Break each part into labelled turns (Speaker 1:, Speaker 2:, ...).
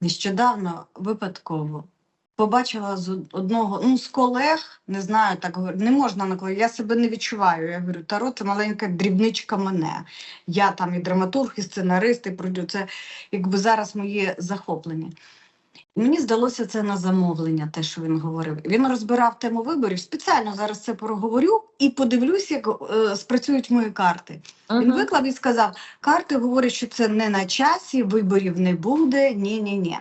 Speaker 1: Нещодавно випадково побачила з одного, ну, з колег, не знаю, так не можна на колег, я себе не відчуваю. Я говорю, Таро це маленька дрібничка мене. Я там і драматург, і сценарист, і продюсер. Це якби зараз моє захоплення. Мені здалося це на замовлення, те, що він говорив. Він розбирав тему виборів. Спеціально зараз це проговорю і подивлюсь, як е, спрацюють мої карти. Він виклав і сказав: карти говорять, що це не на часі, виборів не буде, ні, ні, ні.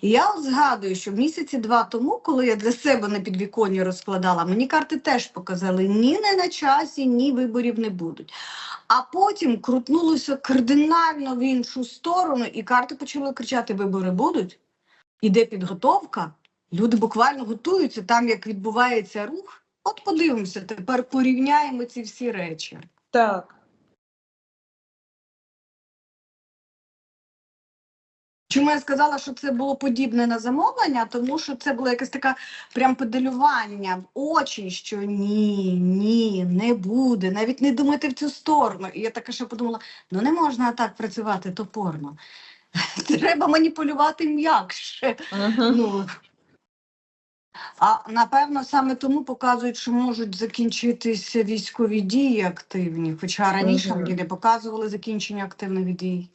Speaker 1: І я згадую, що місяці два тому, коли я для себе на підвіконні розкладала, мені карти теж показали ні не на часі, ні виборів не будуть. А потім крутнулося кардинально в іншу сторону, і карти почали кричати: вибори будуть. Іде підготовка, люди буквально готуються там, як відбувається рух. От подивимося, тепер порівняємо ці всі речі.
Speaker 2: Так.
Speaker 1: Чому я сказала, що це було подібне на замовлення? Тому що це було якесь таке прям педалювання в очі, що ні, ні, не буде, навіть не думайте в цю сторону. І я така ще подумала: ну не можна так працювати топорно. Треба маніпулювати м'якше.
Speaker 2: Мгм.
Speaker 1: Ну, а напевно саме тому показують, що можуть закінчитися військові дії активні, хоча раніше мені не показували закінчення активних дій.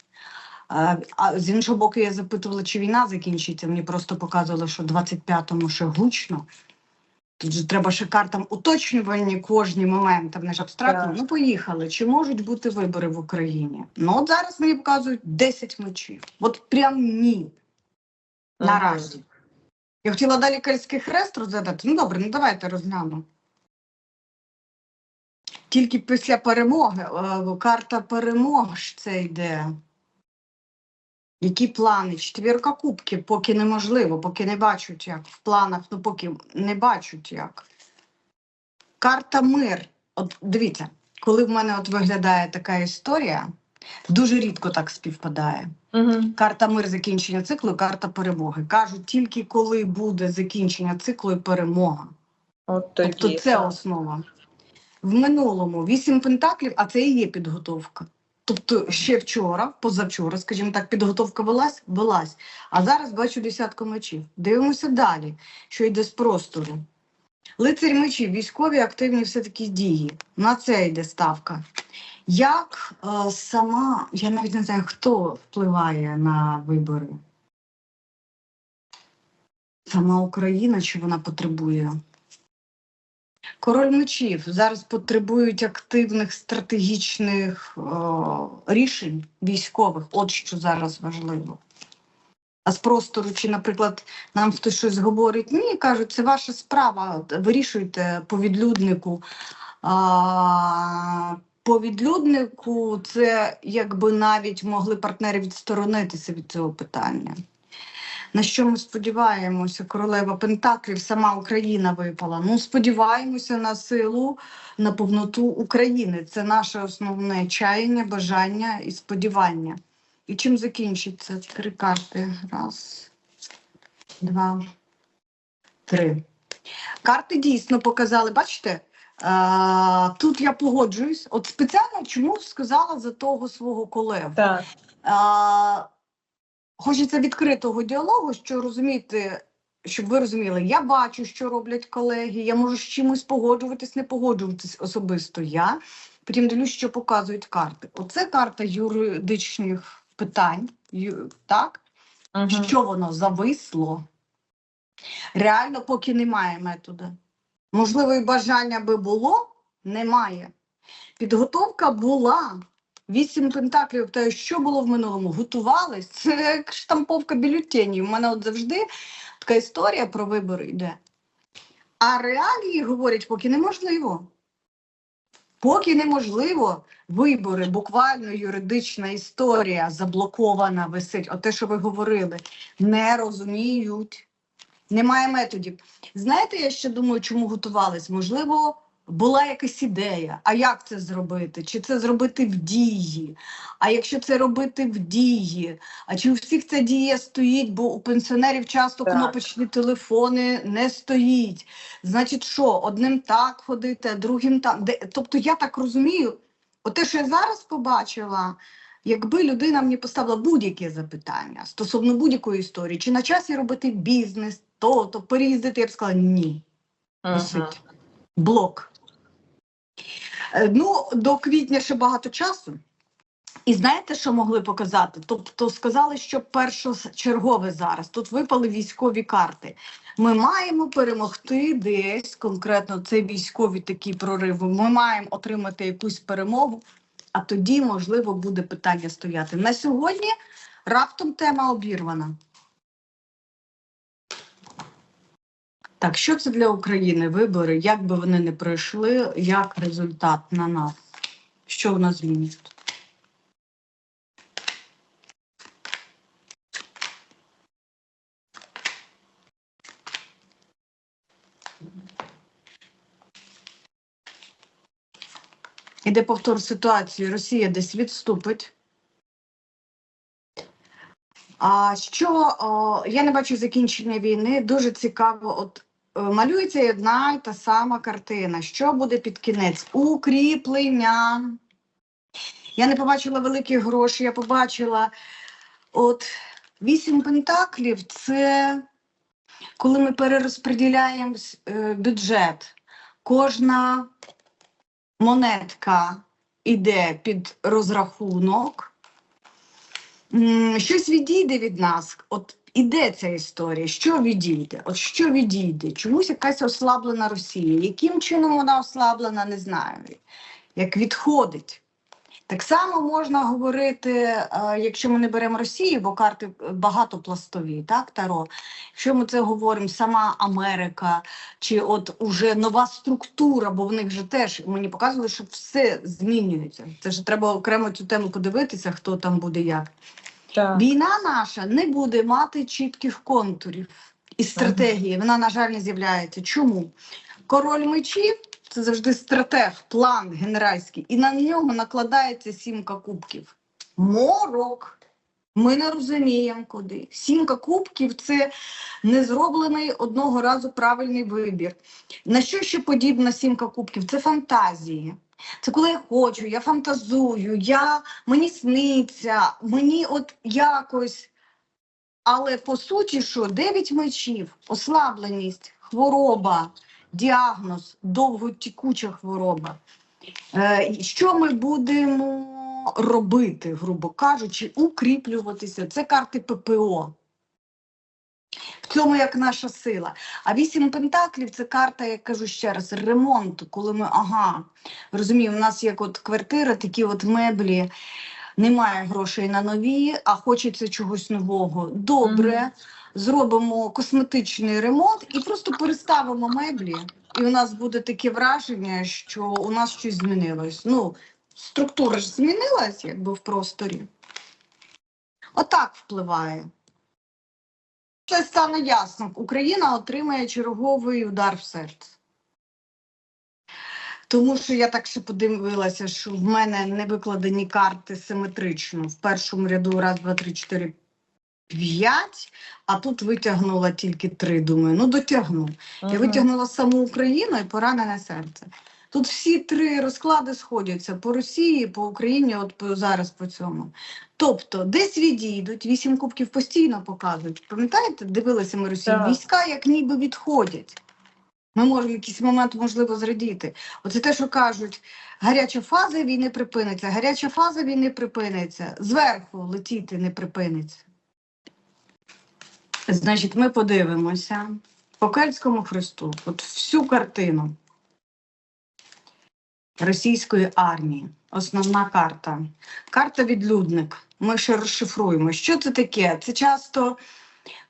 Speaker 1: А, а з іншого боку, я запитувала, чи війна закінчиться. Мені просто показували, що 25-му ще гучно. Тут же треба ще картам уточнювальні кожні моменти, вони ж абстрактно.
Speaker 2: Так.
Speaker 1: Ну, поїхали. Чи можуть бути вибори в Україні? Ну, от зараз мені показують 10 мечів. От прям ні. Наразі. Я хотіла далі кальський хрест розглядати. Ну добре, ну давайте розглянемо. Тільки після перемоги, е, карта перемоги ж це йде. Які плани? Четвірка кубків, поки неможливо, поки не бачать як. В планах, ну поки не бачать як. Карта мир. От дивіться, коли в мене от виглядає така історія, дуже рідко так співпадає.
Speaker 2: Мгм.
Speaker 1: Карта мир закінчення циклу, і карта перемоги. Кажуть, тільки коли буде закінчення циклу і перемога.
Speaker 2: От тоді.
Speaker 1: Тобто це
Speaker 2: так.
Speaker 1: основа. В минулому вісім пентаклів, а це і є підготовка. Тобто ще вчора, позавчора, скажімо так, підготовка велась, велась. А зараз бачу десятку мечів. Дивимося далі, що йде з простору. Лицарь мечів, військові активні все-таки дії. На це йде ставка. Як е, сама, я навіть не знаю, хто впливає на вибори? Сама Україна, чи вона потребує? Король мечів зараз потребують активних стратегічних е, рішень військових. От що зараз важливо. А з простору, чи, наприклад, нам хтось щось говорить, ні, кажуть, це ваша справа, вирішуйте по відлюднику. А, по відлюднику це якби навіть могли партнери відсторонитися від цього питання. На що ми сподіваємося, королева Пентаклів, сама Україна випала. Ну, сподіваємося на силу, на повноту України. Це наше основне чаяння, бажання і сподівання. І чим закінчиться? Три карти. Раз, два, три. Карти дійсно показали, бачите? А, тут я погоджуюсь. От спеціально чому сказала за того свого колегу.
Speaker 2: Так.
Speaker 1: А, хочеться відкритого діалогу, що розумієте, щоб ви розуміли, я бачу, що роблять колеги, я можу з чимось погоджуватись, не погоджуватись особисто я. Потім дивлюсь, що показують карти. Оце карта юридичних питань, ю- так?
Speaker 2: Мгм.
Speaker 1: Що воно зависло? Реально, поки немає методу. Можливо, і бажання би було, немає. Підготовка була. Вісім пентаклів, та що було в минулому? Готувались. Це як штамповка бюлетенів. У мене от завжди така історія про вибори йде. А реалії говорять, поки неможливо. Поки неможливо, вибори, буквально юридична історія заблокована висить. Оте, що ви говорили, не розуміють. Немає методів. Знаєте, я ще думаю, чому готувались? Можливо, була якась ідея. А як це зробити? Чи це зробити в дії? А якщо це робити в дії, а чи у всіх ця дія стоїть, бо у пенсіонерів часто
Speaker 2: Так.
Speaker 1: кнопочні телефони не стоїть. Значить, що одним так ходити, а другим так. Де, тобто я так розумію, оте, що я зараз побачила, якби людина мені поставила будь-яке запитання стосовно будь-якої історії, чи на часі робити бізнес, то, то переїздити, я б сказала ні. Висить. Блок. Е, Ну, до квітня ще багато часу. І знаєте, що могли показати? Тобто сказали, що першочергове зараз. Тут випали військові карти. Ми маємо перемогти десь конкретно це військові такі прориви. Ми маємо отримати якусь перемогу, а тоді, можливо, буде питання стояти. На сьогодні раптом тема обірвана. Так, що це для України? Вибори, як би вони не пройшли, як результат на нас? Що в нас змінить? Іде повтор ситуації. Росія десь відступить. А що о, я не бачу закінчення війни. Дуже цікаво. От малюється одна й та сама картина. Що буде під кінець? Укріплення. Я не побачила великі гроші, я побачила от вісім пентаклів це коли ми перерозподіляємо е, бюджет. Кожна монетка йде під розрахунок. Щось відійде від нас. От іде ця історія. Що відійде? От що відійде? Чомусь якась ослаблена Росія. Яким чином вона ослаблена, не знаю. Як відходить. Так само можна говорити, е, якщо ми не беремо Росію, бо карти багатопластові, так, Таро. Якщо ми це говоримо, сама Америка, чи от уже нова структура, бо в них же теж мені показували, що все змінюється. Це ж треба окремо цю тему подивитися, хто там буде як.
Speaker 2: Так.
Speaker 1: Війна наша не буде мати чітких контурів і стратегії. Вона, на жаль, не з'являється. Чому? Король мечів це завжди стратег, план генеральський, і на нього накладається сімка кубків. Морок. Ми не розуміємо куди. Сімка кубків це не зроблений одного разу правильний вибір. На що ще подібна сімка кубків? Це фантазії. Це коли я хочу, я фантазую, я, мені сниться, мені от якось. Але по суті, що дев'ять мечів, ослабленість, хвороба, діагноз, довготікуча хвороба. Е, що ми будемо робити, грубо кажучи, укріплюватися? Це карти ППО. В цьому як наша сила. А вісім пентаклів це карта, я кажу ще раз, ремонту, коли ми ага, розумію, у нас як от квартира, такі от меблі, немає грошей на нові, а хочеться чогось нового. Добре,
Speaker 2: Мгм.
Speaker 1: зробимо косметичний ремонт і просто переставимо меблі. І у нас буде таке враження, що у нас щось змінилось. Ну, структура ж змінилась, якби в просторі. Отак впливає. Це стане ясно. Україна отримає черговий удар в серце. Тому що я так ще подивилася, що в мене не викладені карти симетрично. В першому ряду раз, два, три, чотири, п'ять, а тут витягнула тільки три. Думаю, ну дотягну. Я витягнула саму Україну і поранене серце. Тут всі три розклади сходяться по Росії, по Україні, от зараз по цьому. Тобто, десь відійдуть, вісім кубків постійно показують. Пам'ятаєте, дивилися ми Росію?
Speaker 2: Так.
Speaker 1: Війська як ніби відходять. Ми можемо в якийсь момент, можливо, зрадіти. Оце те, що кажуть, гаряча фаза війни припиниться, гаряча фаза війни припиниться, зверху летіти не припиниться. Значить, ми подивимося по Кельтському хресту, от всю картину російської армії. Основна карта. Карта відлюдник. Ми ще розшифруємо. Що це таке? Це часто,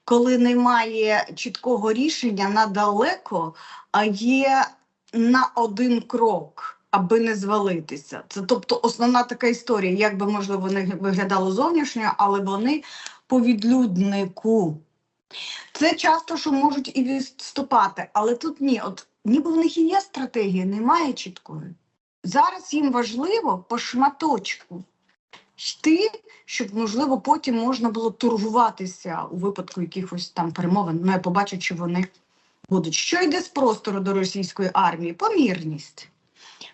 Speaker 1: коли немає чіткого рішення надалеко, а є на один крок, аби не звалитися. Це тобто основна така історія, як би можливо не виглядало зовнішньо, але вони по відлюднику. Це часто, що можуть і відступати, але тут ні. От ніби в них і є стратегія, немає чіткої. Зараз їм важливо по шматочку йти, щоб, можливо, потім можна було торгуватися у випадку якихось там перемовин. Ну, я побачу, чи вони будуть. Що йде з простору до російської армії? Помірність.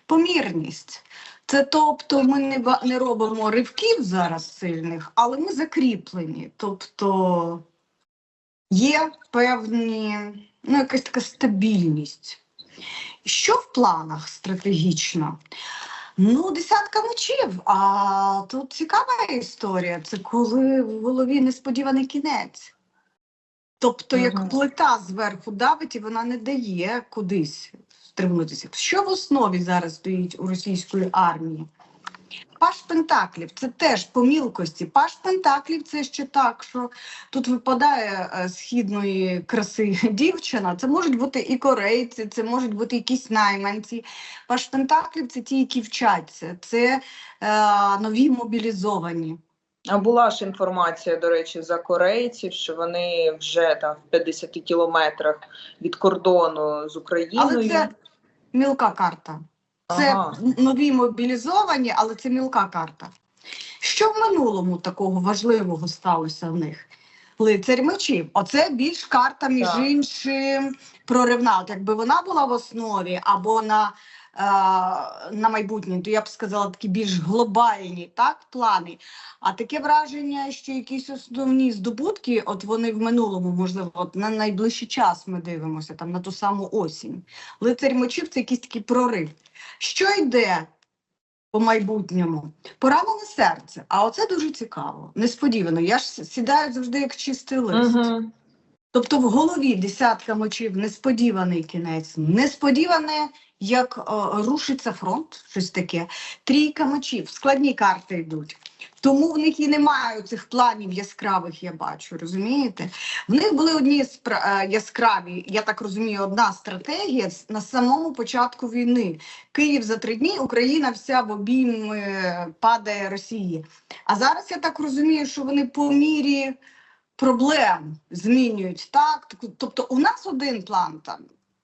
Speaker 1: Помірність. Це тобто ми не, не робимо ривків зараз сильних, але ми закріплені. Тобто є певні, ну, якась така стабільність. Що в планах стратегічно? Ну, десятка мечів. А тут цікава історія. Це коли в голові несподіваний кінець. Тобто, як
Speaker 2: Мгм.
Speaker 1: плита зверху давить, і вона не дає кудись стрибнутися. Що в основі зараз стоїть у російської армії? Паш Пентаклів це теж по мілкості. Паш Пентаклів це ще так, що тут випадає е, східної краси дівчина. Це можуть бути і корейці, це можуть бути якісь найманці. Паш Пентаклів це ті, які вчаться, це е, нові мобілізовані.
Speaker 2: А була ж інформація, до речі, за корейців, що вони вже там в 50 кілометрах від кордону з Україною.
Speaker 1: Але це мілка карта. Це
Speaker 2: Ага.
Speaker 1: нові мобілізовані, але це мілка карта. Що в минулому такого важливого сталося в них? Лицарь мечів. Оце більш карта, між
Speaker 2: Так.
Speaker 1: іншим, проривна. От якби вона була в основі або на, на майбутнє, то я б сказала такі більш глобальні так, плани. А таке враження, що якісь основні здобутки, от вони в минулому, можливо, от на найближчий час ми дивимося, там на ту саму осінь. Лицарь мечів це якийсь такий прорив. Що йде по майбутньому? Поранене серце. А оце дуже цікаво. Несподівано. Я ж сідаю завжди як чистий лист.
Speaker 2: Угу.
Speaker 1: Тобто в голові десятка мочів, несподіваний кінець, несподіване, як е, рушиться фронт, щось таке. Трійка мочів, складні карти йдуть. Тому в них і немає цих планів яскравих, я бачу, розумієте? В них були одні е, яскраві, я так розумію, одна стратегія на самому початку війни. Київ за три дні, Україна вся в обійм падає Росії. А зараз я так розумію, що вони по мірі проблем змінюють. Так, Тобто, у нас один план там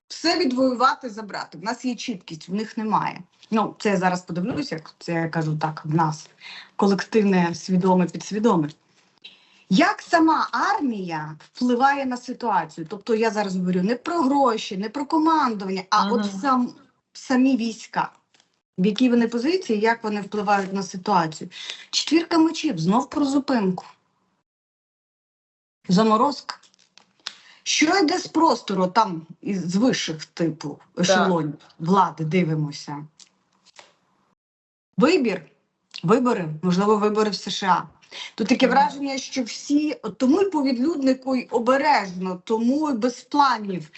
Speaker 1: все відвоювати, забрати. В нас є чіткість, в них немає. Ну, це я зараз подивлюся, як це я кажу так, в нас колективне, свідоме, підсвідоме. Як сама армія впливає на ситуацію? Тобто я зараз говорю не про гроші, не про командування, а
Speaker 2: Мгм.
Speaker 1: от сам, самі війська. В якій вони позиції, як вони впливають на ситуацію? Четвірка мечів, знов про зупинку. Заморозка. Що йде з простору, там із вищих типу ешелонів влади, дивимося. Вибір, вибори, можливо, вибори в США. Тут таке враження, що всі тому й по відлюднику й обережно, тому й без планів.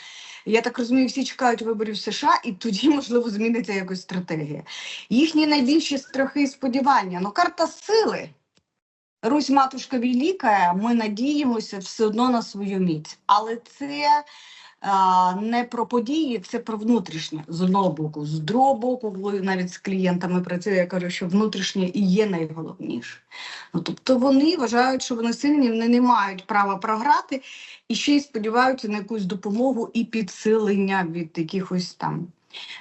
Speaker 1: Я так розумію, всі чекають виборів США, і тоді, можливо, зміниться якось стратегія. Їхні найбільші страхи і сподівання. Ну, карта сили. Русь матушка велика, ми надіємося все одно на свою міць. Але це а, не про події, це про внутрішнє з одного боку. З другого боку, навіть з клієнтами працюю, я кажу, що внутрішнє і є найголовніше. Ну, тобто вони вважають, що вони сильні, вони не мають права програти і ще й сподіваються на якусь допомогу і підсилення від якихось там.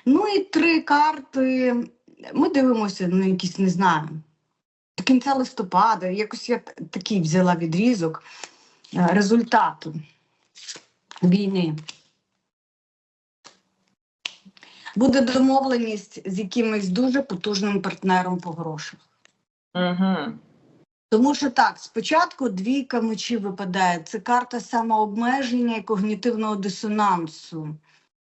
Speaker 1: Ну і три карти. Ми дивимося на якісь, не знаю, до кінця листопада, якось я такий взяла відрізок е, результату війни. Буде домовленість з якимось дуже потужним партнером по грошах.
Speaker 2: Угу.
Speaker 1: Тому що так, спочатку двійка мечів випадає. Це карта самообмеження і когнітивного дисонансу,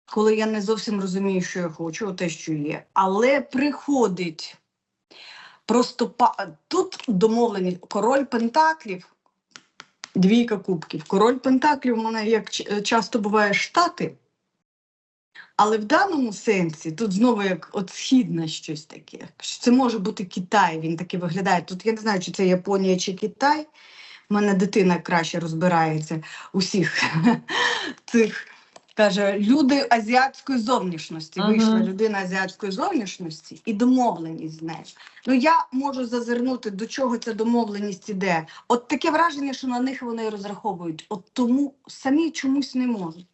Speaker 1: коли я не зовсім розумію, що я хочу, те, що є. Але приходить просто па- тут домовленість король Пентаклів, двійка кубків. Король Пентаклів у мене як часто буває штати. Але в даному сенсі тут знову як от східне щось таке. Це може бути Китай, він таки виглядає. Тут я не знаю, чи це Японія чи Китай. У мене дитина краще розбирається у всіх цих. Каже, люди азіатської зовнішності.
Speaker 2: Ага.
Speaker 1: Вийшла людина азіатської зовнішності і домовленість з нею. Ну я можу зазирнути, до чого ця домовленість іде. От таке враження, що на них вони розраховують. От тому самі чомусь не можуть.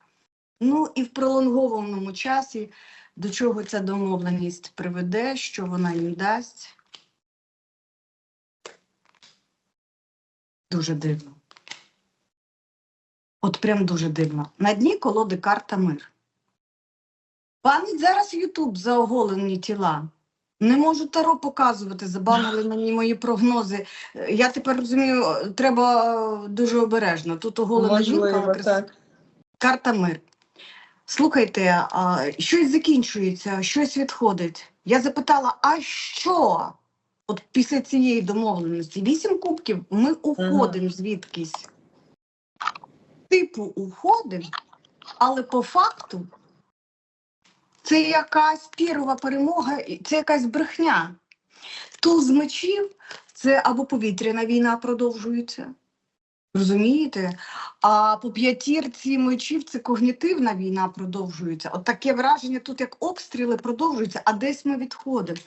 Speaker 1: Ну і в пролонгованому часі до чого ця домовленість приведе, що вона їм дасть. Дуже дивно. От прям дуже дивно. На дні колоди карта мир. Пам'ять зараз Ютуб за оголені тіла. Не можу таро показувати, забанили мені мої прогнози. Я тепер розумію, треба е, дуже обережно. Тут оголена жінка, крас- карта мир. Слухайте, а, щось закінчується, щось відходить. Я запитала, а що? От після цієї домовленості вісім кубків ми уходимо звідкись. Типу уходимо, але по факту це якась пірова перемога, це якась брехня. Туз мечів це або повітряна війна продовжується. Розумієте? А по п'ятірці мечів це когнітивна війна продовжується. От таке враження тут, як обстріли продовжуються, а десь ми відходимо.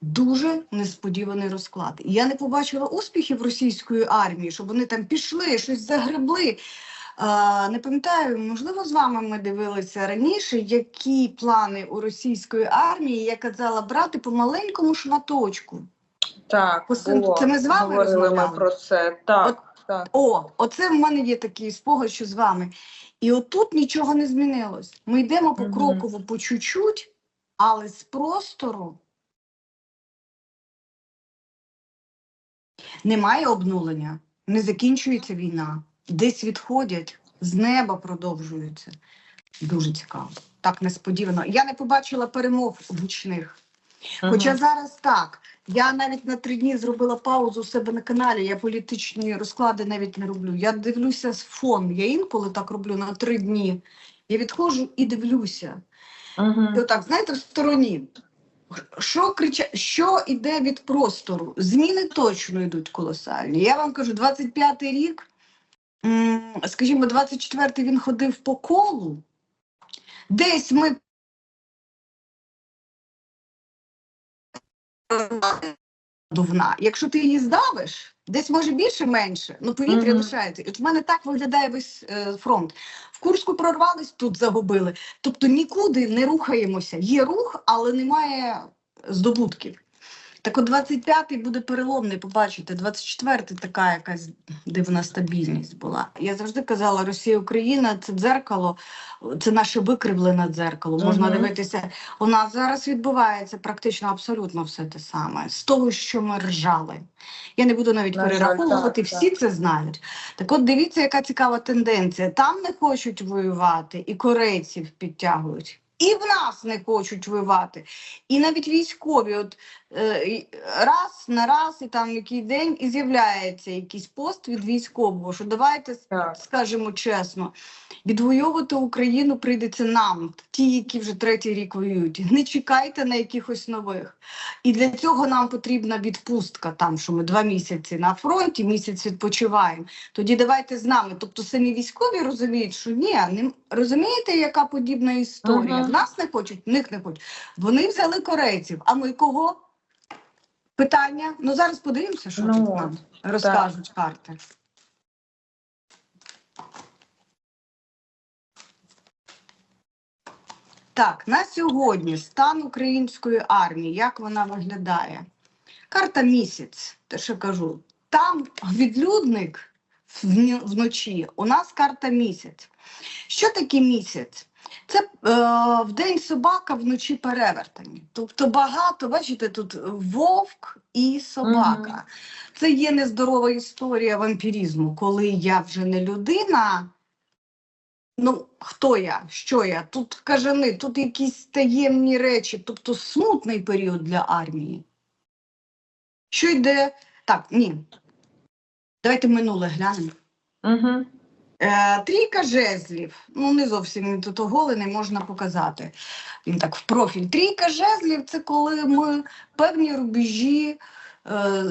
Speaker 1: Дуже несподіваний розклад. Я не побачила успіхів російської армії, щоб вони там пішли, щось загребли. Не пам'ятаю, можливо, з вами ми дивилися раніше, які плани у російської армії, я казала, брати по маленькому шматочку.
Speaker 2: Так, було.
Speaker 1: це ми з вами
Speaker 2: говорили ми про це. Так, так.
Speaker 1: О, оце в мене є такий спогад, що з вами. І отут нічого не змінилось. Ми йдемо покроково по чуть-чуть, але з простору немає обнулення, не закінчується війна, десь відходять, з неба продовжуються. Дуже цікаво. Так несподівано. Я не побачила перемог гучних. Хоча
Speaker 2: Мгм.
Speaker 1: зараз так. Я навіть на три дні зробила паузу у себе на каналі. Я політичні розклади навіть не роблю. Я дивлюся з фон. Я інколи так роблю на три дні. Я відходжу і дивлюся.
Speaker 2: Мгм.
Speaker 1: І отак, знаєте, в стороні. Що крича... що йде від простору? Зміни точно йдуть колосальні. Я вам кажу, 25-й рік, скажімо, 24-й він ходив по колу. Десь ми дувна. Якщо ти її здавиш, десь може більше менше, ну повітря лишається. І от в мене так виглядає весь е, фронт. В Курську прорвались, тут загубили. Тобто нікуди не рухаємося. Є рух, але немає здобутків. Так от 25-й буде переломний, побачите, 24-й така якась дивна стабільність була. Я завжди казала, Росія Україна це дзеркало, це наше викривлене дзеркало. Можна
Speaker 2: Мгм.
Speaker 1: дивитися. У нас зараз відбувається практично абсолютно все те саме з того, що ми ржали. Я не буду навіть перераховувати,
Speaker 2: так,
Speaker 1: всі це знають. Так от дивіться, яка цікава тенденція. Там не хочуть воювати, і корейців підтягують. І в нас не хочуть воювати. І навіть військові, от раз на раз, і там який день, і з'являється якийсь пост від військового, що давайте скажемо чесно, відвоювати Україну прийдеться нам, ті, які вже третій рік воюють. Не чекайте на якихось нових. І для цього нам потрібна відпустка, там що ми два місяці на фронті, місяць відпочиваємо. Тоді давайте з нами. Тобто самі військові розуміють, що ні, не розумієте, яка подібна історія?
Speaker 2: Ага.
Speaker 1: В нас не хочуть, в них не хочуть. Вони взяли корейців. А ми кого? Питання. Ну зараз подивимося, що
Speaker 2: Ну,
Speaker 1: тут нам розкажуть карти. Так, на сьогодні стан української армії, як вона виглядає? Карта місяць, те, що кажу. Там відлюдник вночі, у нас карта місяць. Що таке місяць? Це е, в день собака, вночі перевертень. Тобто багато, бачите, тут вовк і собака.
Speaker 2: Мгм.
Speaker 1: Це є нездорова історія вампірізму, коли я вже не людина. Ну, хто я? Що я? Тут кажани, тут якісь таємні речі, тобто смутний період для армії. Що йде? Так, ні. Давайте минуле глянемо.
Speaker 2: Мгм.
Speaker 1: Е, трійка жезлів. Ну, не зовсім він тут оголений, можна показати. Він так в профіль. Трійка жезлів це коли ми певні рубежі е,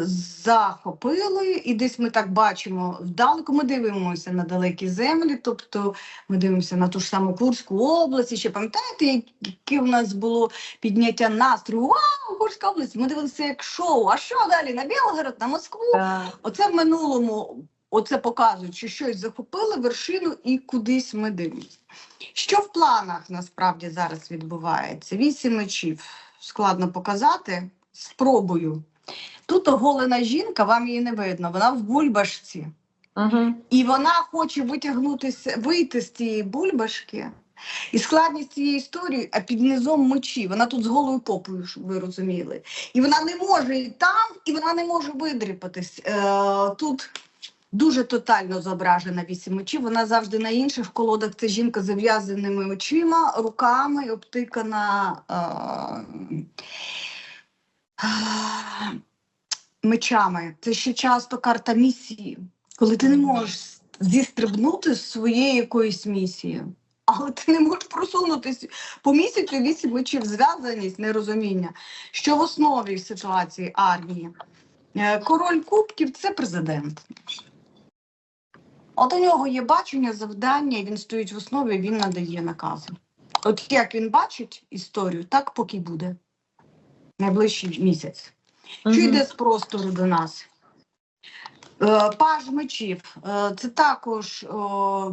Speaker 1: захопили, і десь ми так бачимо вдалеку. Ми дивимося на далекі землі, тобто ми дивимося на ту ж саму Курську область. І ще пам'ятаєте, яке в нас було підняття настрою? Вау, Курська область! Ми дивилися як шоу. А що далі? На Білгород, на Москву? Оце в минулому, оце показують, що щось захопили вершину і кудись ми дивимося. Що в планах насправді зараз відбувається? Вісім мечів складно показати. Спробую. Тут оголена жінка, вам її не видно, вона в бульбашці.
Speaker 2: Мгм.
Speaker 1: І вона хоче витягнутися, вийти з цієї бульбашки І складність цієї історії, а під низом мечі. Вона тут з голою попою, щоб ви розуміли. І вона не може і там, і вона не може видріпатись. Е, тут дуже тотально зображена вісім мечів. Вона завжди на інших колодах. Це жінка з зав'язаними очима, руками, обтикана. Е, мечами. Це ще часто карта місії, коли ти не можеш зістрибнути з своєї якоїсь місії. Але ти не можеш просунутися по місяцю вісім мечів, зв'язаність, нерозуміння. Що в основі ситуації армії? Е, Король Кубків це президент. От у нього є бачення, завдання, він стоїть в основі, він надає накази. От як він бачить історію, так поки буде. Найближчий місяць. Що
Speaker 2: Мгм.
Speaker 1: йде з простору до нас? Е, Паж мечів Е, це також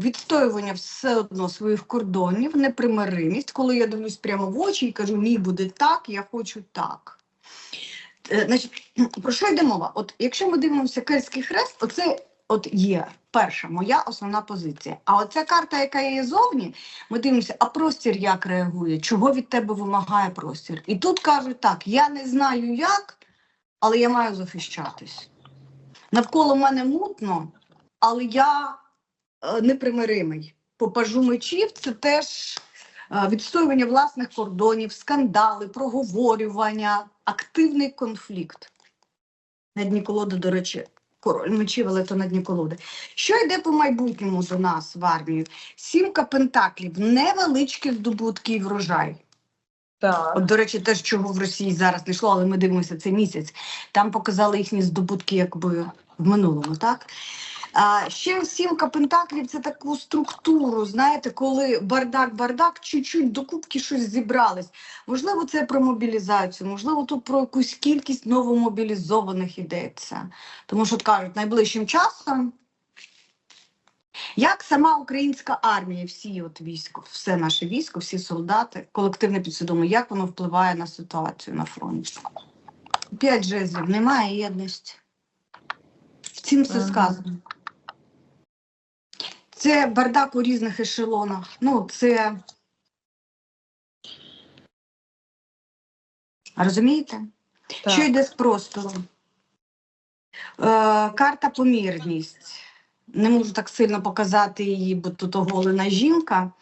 Speaker 1: відстоювання все одно своїх кордонів, непримиримість, коли я дивлюсь прямо в очі і кажу, мій буде так, я хочу так. Е, Значить, про що йде мова? От якщо ми дивимося Кельтський хрест, оце от є перша моя основна позиція. А оця карта, яка є зовні, ми дивимося, а простір як реагує, чого від тебе вимагає простір. І тут кажуть так: я не знаю як, але я маю захищатись. Навколо мене мутно, але я е, непримиримий. По пажу мечів це теж е, відстоювання власних кордонів, скандали, проговорювання, активний конфлікт. На дні колоди, до речі, король мечів, але то на дні колоди. Що йде по майбутньому до нас в армію? Сімка пентаклів, невеличкі здобутки і врожай.
Speaker 2: Так.
Speaker 1: От, до речі, теж чого в Росії зараз не йшло, але ми дивимося цей місяць. Там показали їхні здобутки якби в минулому, так? А, ще сімка пентаклів це таку структуру, знаєте, коли бардак-бардак, чуть-чуть до кубки щось зібрались. Можливо, це про мобілізацію, можливо, тут про якусь кількість новомобілізованих йдеться. Тому що кажуть, найближчим часом як сама українська армія, всі от військо, все наше військо, всі солдати, колективне підсвідомо, як воно впливає на ситуацію на фронті? П'ять жезлів, немає єдності. Втім, все сказано. Це бардак у різних ешелонах. Ну, це. Розумієте?
Speaker 2: так.
Speaker 1: Що йде з простору? Е, карта помірність. Не можу так сильно показати її, бо тут оголена жінка.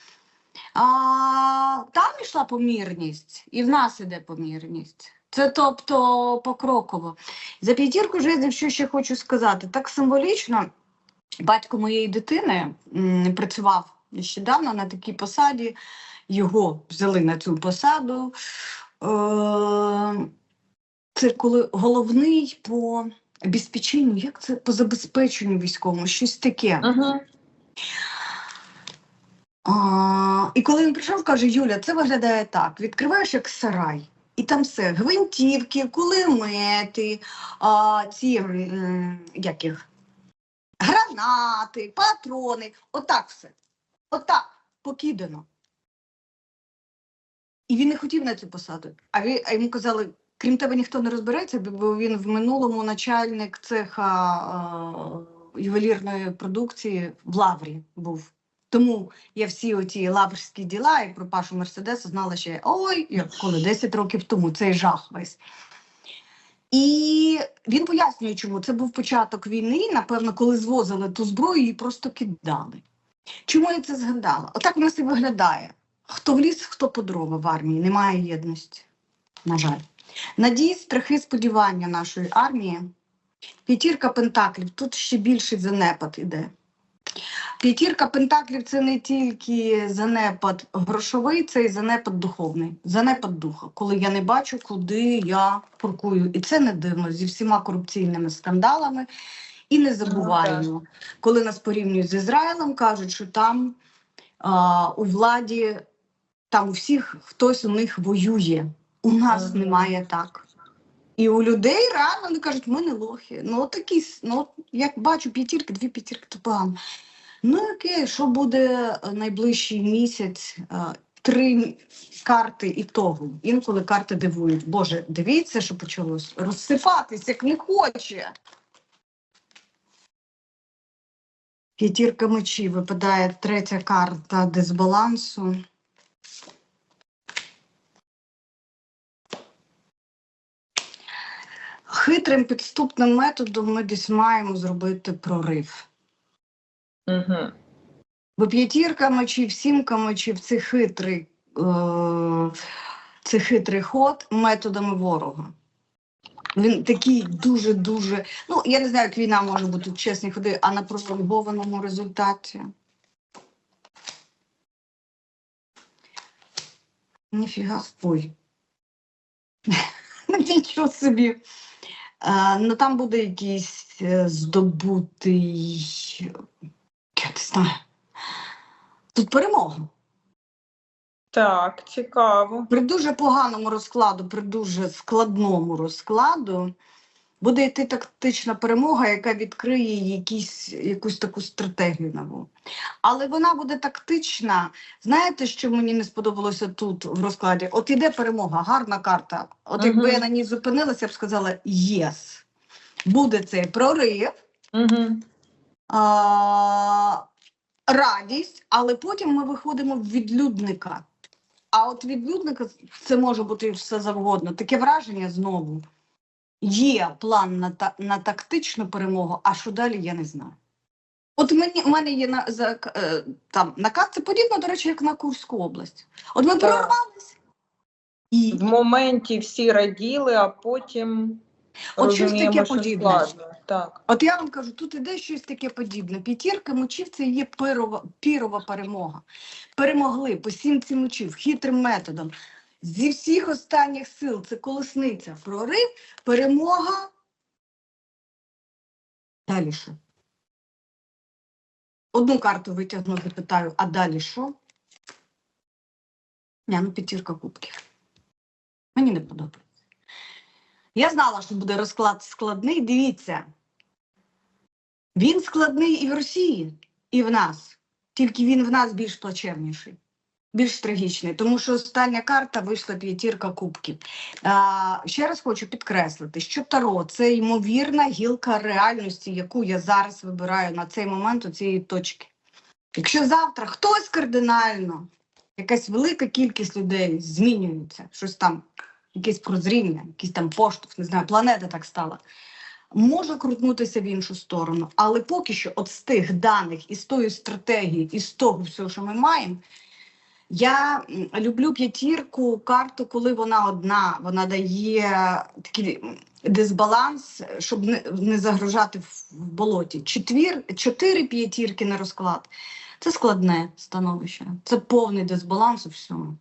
Speaker 1: А, там йшла помірність, і в нас іде помірність. Це тобто покроково. За п'ятірку жезлів, що ще хочу сказати, так символічно. Батько моєї дитини працював нещодавно на такій посаді. Його взяли на цю посаду. Е, це коли головний по обезпеченню, як це по забезпеченню військовому, щось таке.
Speaker 2: Мгм.
Speaker 1: А, і коли він прийшов, каже: Юля, це виглядає так: відкриваєш як сарай, і там все: гвинтівки, кулемети, а, ці як їх, гранати, патрони. Отак все. Отак покидано. І він не хотів на цю посаду. А, він, а йому казали, крім тебе ніхто не розбереться, бо він в минулому начальник цеха е, ювелірної продукції в Лаврі був. Тому я всі оті лаврські діла і про Пашу Мерседеса знала ще ой, як коли 10 років тому цей жах весь. І він пояснює, чому це був початок війни, напевно, коли звозили ту зброю, її просто кидали. Чому я це згадала? Отак в нас і виглядає. Хто в ліс, хто по дрова в армії, немає єдності. На жаль. Надії, страхи, сподівання нашої армії. П'ятірка пентаклів, тут ще більший занепад іде. П'ятірка пентаклів це не тільки занепад грошовий, це і занепад духовний, занепад духа, коли я не бачу, куди я крокую. І це не дивно зі всіма корупційними скандалами. І не забуваємо, коли нас порівнюють з Ізраїлем, кажуть, що там а, у владі, там у всіх хтось у них воює. У нас немає так. І у людей реально вони кажуть, ми не лохи. Ну, такі, ну, як бачу п'ятірки, дві п'ятірки, то погано. Ну, окей, що буде е, найближчий місяць? Е, Три карти і того. Інколи карти дивують. Боже, дивіться, що почалось розсипатись, як не хоче. П'ятірка мечів випадає третя карта дисбалансу. Хитрим підступним методом ми десь маємо зробити прорив.
Speaker 2: Угу.
Speaker 1: Бо п'ятірками чи сімками, чи в цей хитрий, е, цей хитрий ход методами ворога. Він такий дуже-дуже. Ну, я не знаю, як війна може бути в чесні ходи, а на пролонгованому результаті. Ніфіга. Ой. Нічого собі. Е, ну там буде якийсь е, здобутий. Я не знаю. Тут перемога.
Speaker 2: Так, цікаво.
Speaker 1: При дуже поганому розкладу, при дуже складному розкладу буде йти тактична перемога, яка відкриє якісь, якусь таку стратегію нову. Але вона буде тактична. Знаєте, що мені не сподобалося тут в розкладі? От іде перемога, гарна карта. От якби
Speaker 2: Мгм.
Speaker 1: я на ній зупинилася, я б сказала єс. Буде цей прорив.
Speaker 2: Угу.
Speaker 1: а, радість, але потім ми виходимо в відлюдника. А от відлюдника це може бути все завгодно. Таке враження знову. Є план на, та, на тактичну перемогу, а що далі, я не знаю. От мені, в мене є на, за, е, там, наказ, це подібно, до речі, як на Курську область. От ми
Speaker 2: Так.
Speaker 1: прорвались. І
Speaker 2: В моменті всі раділи, а потім
Speaker 1: От щось таке
Speaker 2: що
Speaker 1: подібне.
Speaker 2: складно. Так.
Speaker 1: От я вам кажу, тут іде щось таке подібне. П'ятірка мечів це є пирова, пірова перемога. Перемогли по сімці мечів, хитрим методом. Зі всіх останніх сил це колесниця, прорив, перемога. Далі що? Одну карту витягну, запитаю, а далі що? Ні, ну п'ятірка кубків. Мені не подобається. Я знала, що буде розклад складний. Дивіться. Він складний і в Росії, і в нас. Тільки він в нас більш плачевніший, більш трагічний, тому що остання карта вийшла п'ятірка кубків. А, ще раз хочу підкреслити, що Таро це ймовірна гілка реальності, яку я зараз вибираю на цей момент у цієї точки. Якщо завтра хтось кардинально, якась велика кількість людей змінюється, щось там, якесь прозріння, якийсь там поштовх, не знаю, планета так стала може крутнутися в іншу сторону. Але поки що, от з тих даних і з тої стратегії, і з того всього, що ми маємо, я люблю п'ятірку карту, коли вона одна, вона дає такий дисбаланс, щоб не, загрожати в болоті. Четвір, чотири п'ятірки на розклад. Це складне становище, це повний дисбаланс у всьому.